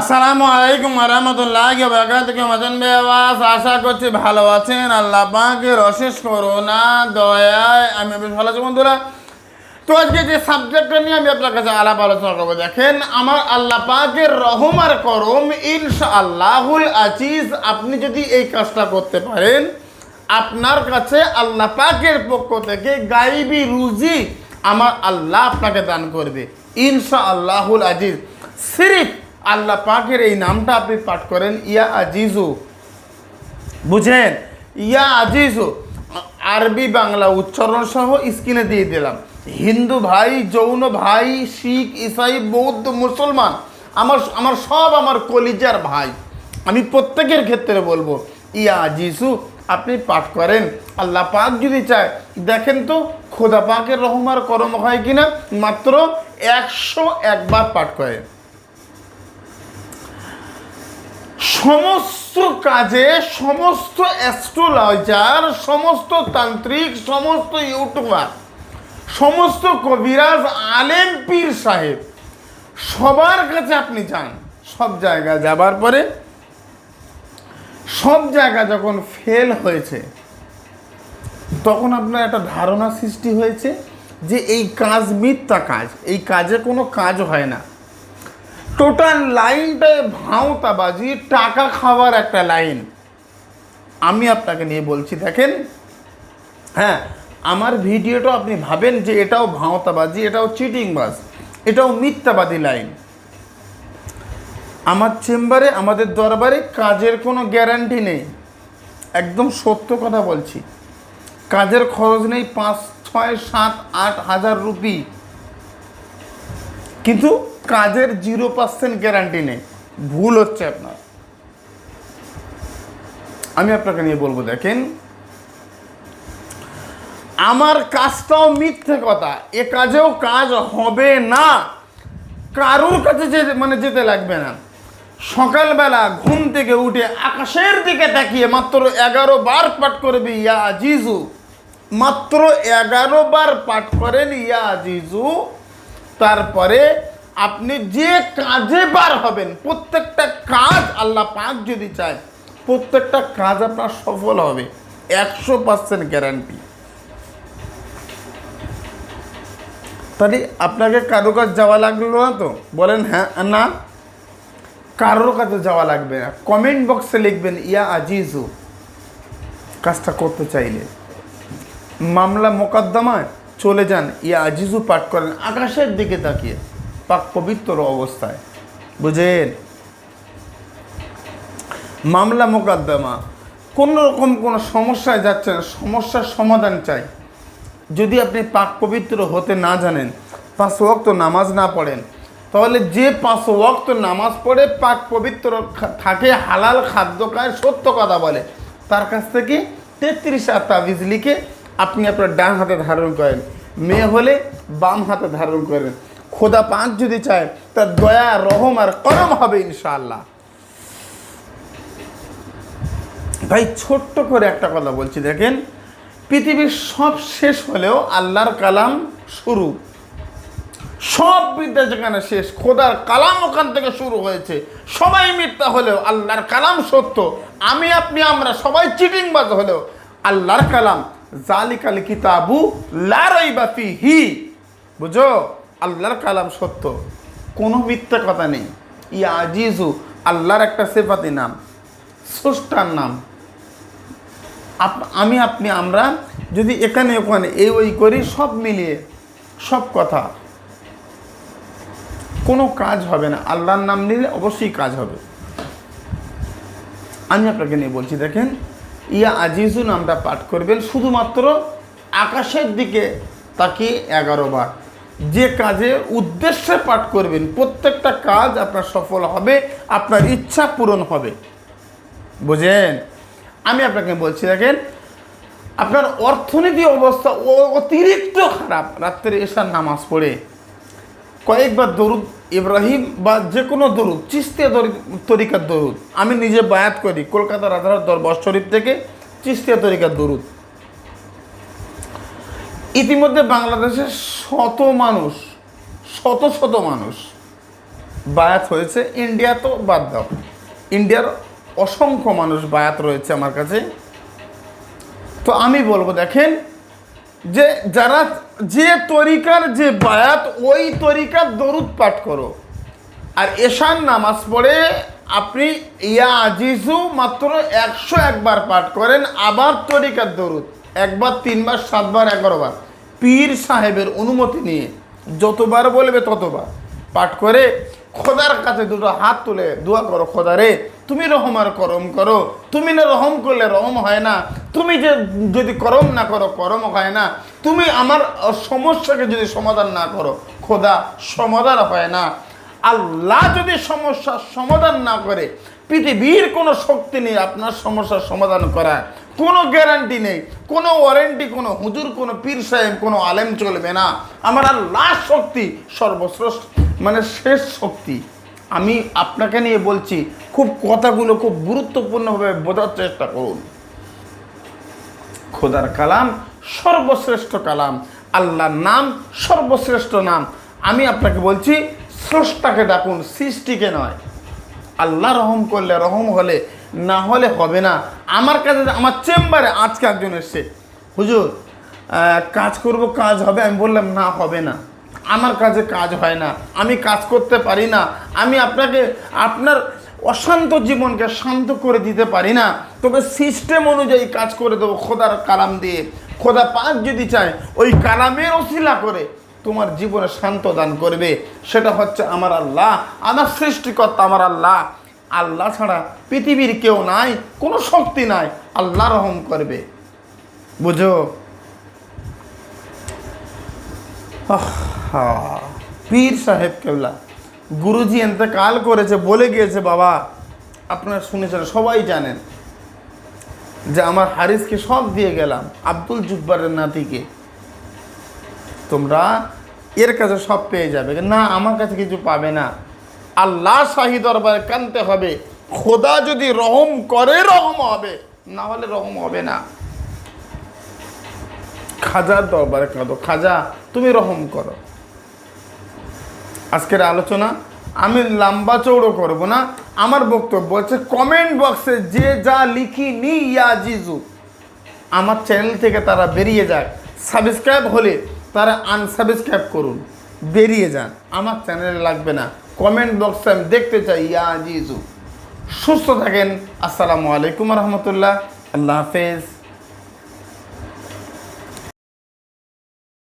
আসসালামু আলাইকুম রহমতুল্লাহ বারাকাতুহু। মাজন বেওয়াস আশা করছি ভালো আছেন। আল্লাহ পাকের অশেষ করোনা দয়ায় আমি বেশ ভালো আছি বন্ধুরা। তো আজকে যে সাবজেক্টটা নিয়ে আমি আপনার কাছে আলাপ আলোচনা করব, দেখেন, আমার আল্লাহ পাকের রহম আর করম ইনশা আল্লাহুল আজিজ। আপনি যদি এই কাজটা করতে পারেন, আপনার কাছে আল্লাহ পাকের পক্ষ থেকে গাইবি রুজি আমার আল্লাহ আপনাকে দান করবে। ইনশা আল্লাহুল আজিজ। সিরিফ আল্লাহ পাকের এই নামটা আপনি পাঠ করেন, ইয়া আজিজু। বুঝেন ইয়া আজিজু। আরবি বাংলা উচ্চারণ সহ স্ক্রিনে দিয়ে দিলাম। হিন্দু ভাই, যৌন ভাই, শিখ, ইসাই, বৌদ্ধ, মুসলমান, আমার আমার সব আমার কলিজার ভাই। আমি প্রত্যেকের ক্ষেত্রে বলব, ইয়া আজিজু, আপনি পাঠ করেন। আল্লাহ পাক যদি চায়, দেখেন তো, খোদা পাকের রহমার করম হয় কিনা, মাত্র একশো একবার পাঠ করেন। সমস্ত কাজে, সমস্ত অ্যাস্ট্রোলজার সমস্ত তান্ত্রিক, সমস্ত ইউটিউবার সমস্ত কবিরাজ, আলেম পীর সাহেব, সবার কাছে আপনি যান। সব জায়গায় যাবার পরে, সব জায়গা যখন ফেল হয়েছে, তখন আপনার একটা ধারণা সৃষ্টি হয়েছে যে এই কাজ মিথ্যা কাজ, এই কাজে কোনো কাজ হয় না। টোটাল লাইনটায় ভাঁওতাবাজি, টাকা খাওয়ার একটা লাইন। আমি আপনাকে নিয়ে বলছি, দেখেন। হ্যাঁ আমার ভিডিওটা আপনি ভাবেন যে এটাও ভাঁওতাবাজি, এটাও চিটিংবাজ, এটাও মিথ্যাবাদী লাইন। আমার চেম্বারে, আমাদের দরবারে কাজের কোনো গ্যারান্টি নেই। একদম সত্য কথা বলছি। কাজের খরচ নেই পাঁচ, ছয়, সাত, আট হাজার রুপি। কিন্তু কাজের জিরো পার্সেন্ট গ্যারান্টি নেই। ভুল হচ্ছে আপনার। আমি আপনাকে নিয়ে বলব, দেখেন। আমার কাজটাও মিথ্যে কথা। এ কাজেও কাজ হবে না। কারোর কাছে যে মানে যেতে লাগবে না। সকালবেলা ঘুম থেকে উঠে আকাশের দিকে তাকিয়ে মাত্র এগারো বার পাঠ করবে, ইয়া জিজু মাত্র এগারো বার পাঠ করেন, ইয়া আজিজু। তারপরে আপনি যে কাজে বার হবেন, প্রত্যেকটা কাজ আল্লাহ পাক যদি চায়, প্রত্যেকটা কাজ আপনার সফল হবে, একশো পার্সেন্ট গ্যারান্টি তাহলে আপনাকে কারও কাজ যাওয়া লাগল না তো? বলেন হ্যাঁ না। কারোর কাছে যাওয়া লাগবে না। কমেন্ট বক্সে লিখবেন, ইয়া আজিজু। কাজটা করতে চাইলে। মামলা মোকদ্দমায়? চলে যান। ইয়া আজিজু পাঠ করেন। আকাশের দিকে তাকিয়ে, পাক পবিত্র অবস্থায়। বুঝেন? মামলা মোকদ্দমা। কোনো রকম কোনো সমস্যায় যাচ্ছেন, সমস্যার সমাধান চাই। যদি আপনি পাক পবিত্র হতে না জানেন, পাঁচ ওয়াক্ত নামাজ না পড়েন, তাহলে যে পাঁচ ওয়াক্ত নামাজ পড়ে পাক পবিত্র থাকে হালাল খাদ্য খায় সত্য কথা বলে। তার কাছ থেকে তেত্রিশ আর তাবিজ লিখে আপনি আপনার ডান হাতে ধারণ করেন। মেয়ে হলে বাম হাতে ধারণ করেন। খোদা পাঁচ যদি চায়, তার দয়া, রহম আর করম হবে ইনশাআল্লাহ। ভাই, ছোট্ট করে একটা কথা বলছি, দেখেন, পৃথিবীর সব শেষ হলেও আল্লাহর কালাম শুরু। সব বিদ্যা যেখানে শেষ, খোদার কালাম ওখান থেকে শুরু হয়েছে। সবাই মিথ্যা হলেও আল্লাহর কালাম সত্য। আমি, আপনি, আমরা সবাই চিটিংবাজ হলেও আল্লাহর কালাম জালিকাল কিতাবু লারাই বাফি হি বুঝো? আল্লাহর কালাম সত্য। কোনো মিথ্যা কথা নেই। ইয়া আজিজু, আল্লাহর একটা সেফাতি নাম, স্রষ্টার নাম। আমি, আপনি, আমরা যদি এখানে ওখানে এই ওই করি, সব মিলিয়ে, সব কথা। কোনো কাজ হবে না। আল্লাহর নাম নিলে অবশ্যই কাজ হবে। আমি আপনাকে নিয়ে বলছি, দেখেন ইয়া আজিজু নামটা পাঠ করবেন। শুধুমাত্র আকাশের দিকে তাকিয়ে এগারো বার। যে কাজে উদ্দেশ্যে পাঠ করবেন, প্রত্যেকটা কাজ আপনার সফল হবে, আপনার ইচ্ছা পূরণ হবে। বুঝেন? আমি আপনাকে বলছি, দেখেন, আপনার অর্থনীতি অবস্থা অতিরিক্ত খারাপ। রাত্রে এসার নামাজ পড়ে কয়েকবার দরুদ, ইব্রাহিম বা যে কোনো দরুদ চিস্তিয়া তরিকার দরুদ। আমি নিজে বায়াত করি কলকাতা রাধার দরবার শরীফ থেকে চিস্তিয়া তরিকার দরুদ। ইতিমধ্যে বাংলাদেশের শত মানুষ, শত শত মানুষ বায়াত হয়েছে। ইন্ডিয়া তো বাদ দাও। ইন্ডিয়ার অসংখ্য মানুষ বায়াত রয়েছে আমার কাছে। তো আমি বলব, দেখেন যে যারা যে তরিকার যে বায়াত, ওই তরিকার দরুদ পাঠ করো। আর এশান নামাজ পড়ে আপনি ইয়া আজিজু মাত্র একশো একবার পাঠ করেন, আবার তরিকার দরুদ। একবার তিনবার, সাতবার, এগারোবার। পীর সাহেবের অনুমতি নিয়ে যতবার বলবে ততবার পাঠ করে খোদার কাছে দুটো হাত তুলে দোয়া করো, খোদারে, তুমি রহম আর করম করো। তুমি না রহম করলে রহম হয় না তুমি যে যদি করম না করো করম হয় না। তুমি আমার সমস্যাকে যদি সমাধান না করো, খোদা সমাধান হয় না। আল্লাহ যদি সমস্যার সমাধান না করে, পৃথিবীর কোনো শক্তি নেই আপনার সমস্যার সমাধান করার। কোনো গ্যারান্টি নেই। কোনো ওয়ারেন্টি কোনো হুজুর, কোনো পীর সাহেব, কোনো আলেম চলবে না। আমার আল্লাহ শক্তি সর্বশ্রেষ্ঠ মানে শেষ শক্তি। আমি আপনাকে নিয়ে বলছি, খুব কথাগুলো খুব গুরুত্বপূর্ণভাবে বোঝার চেষ্টা করুন। খোদার কালাম, সর্বশ্রেষ্ঠ কালাম। আল্লাহর নাম, সর্বশ্রেষ্ঠ নাম। আমি আপনাকে বলছি, স্রষ্টাকে ডাকুন, সৃষ্টিকে নয়। আল্লাহ রহম করলে রহম হলে, না হলে হবে না। আমার কাছে, আমার চেম্বারে আজকে একজন এসছে। হুজুর কাজ করব, কাজ হবে, আমি বললাম, না, হবে না। আমার কাছে কাজ হয় না। আমি কাজ করতে পারি না। আমি আপনাকে, আপনার অশান্ত জীবনকে শান্ত করে দিতে পারি না। তবে সিস্টেম অনুযায়ী কাজ করে দেবো খোদার কালাম দিয়ে। খোদা পাক যদি চায়, ওই কালামের অশিলা করে তোমার জীবনে শান্ত দান করবে। সেটা হচ্ছে আমার আল্লাহ, আমার সৃষ্টিকর্তা আমার আল্লাহ। আল্লাহ ছাড়া পৃথিবীর কেউ নাই, কোনো শক্তি নাই, আল্লাহ রহম করবে। বুঝো? পীর সাহেব কেবলা। গুরুজি এতেকাল করেছে, বলে গিয়েছে, বাবা, আপনারা শুনেছেন, সবাই জানেন যে আমার হারিসকে সব দিয়ে গেলাম, আব্দুল জুব্বারের নাতিকে। তোমরা এর কাছে সব পেয়ে যাবে। না, আমার কাছে কিছু পাবে না। আল্লাহ শাহী দরবারে কানতে হবে, খোদা যদি রহম করে, রহম হবে, না হলে রহম হবে না। খাজার দরবারে কাঁদো। খাজা, তুমি রহম করো। আজকের আলোচনা। আমি লম্বা চৌড়ো করব না। আমার বক্তব্য হচ্ছে কমেন্ট বক্সে যে যা লিখি নি ইয়া জিজু আমার চ্যানেল থেকে তারা বেরিয়ে যাক। সাবস্ক্রাইব হলে তারা আনসাবস্ক্রাইব করুন। বেরিয়ে যান। আমার চ্যানেলে লাগবে না। কমেন্ট বক্সে আমি দেখতে চাই ইয়া জিজু সুস্থ থাকেন। আসসালামু আলাইকুম রহমতুল্লাহ। আল্লাহ হাফেজ।